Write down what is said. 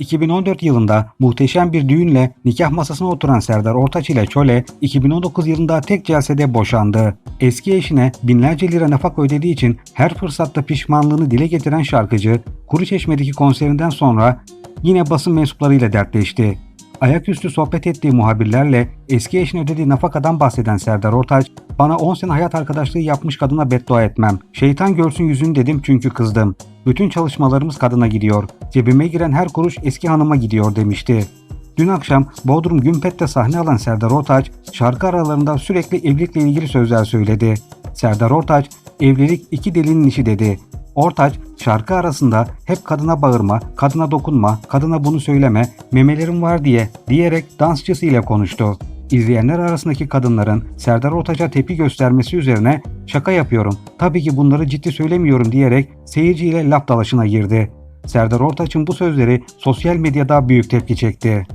2014 yılında muhteşem bir düğünle nikah masasına oturan Serdar Ortaç ile Çole 2019 yılında tek celsede boşandı. Eski eşine binlerce lira nafaka ödediği için her fırsatta pişmanlığını dile getiren şarkıcı Kuruçeşme'deki konserinden sonra yine basın mensuplarıyla dertleşti. Ayaküstü sohbet ettiği muhabirlerle eski eşine ödediği nafakadan bahseden Serdar Ortaç, bana 10 sene hayat arkadaşlığı yapmış kadına beddua etmem. Şeytan görsün yüzünü dedim çünkü kızdım. Bütün çalışmalarımız kadına gidiyor. Cebime giren her kuruş eski hanıma gidiyor demişti. Dün akşam Bodrum Gümpet'te sahne alan Serdar Ortaç, şarkı aralarında sürekli evlilikle ilgili sözler söyledi. Serdar Ortaç, evlilik iki delinin işi dedi. Ortaç, şarkı arasında hep kadına bağırma, kadına dokunma, kadına bunu söyleme, memelerim var diye diyerek dansçısıyla konuştu. İzleyenler arasındaki kadınların Serdar Ortaç'a tepki göstermesi üzerine şaka yapıyorum, tabii ki bunları ciddi söylemiyorum diyerek seyirciyle laf dalaşına girdi. Serdar Ortaç'ın bu sözleri sosyal medyada büyük tepki çekti.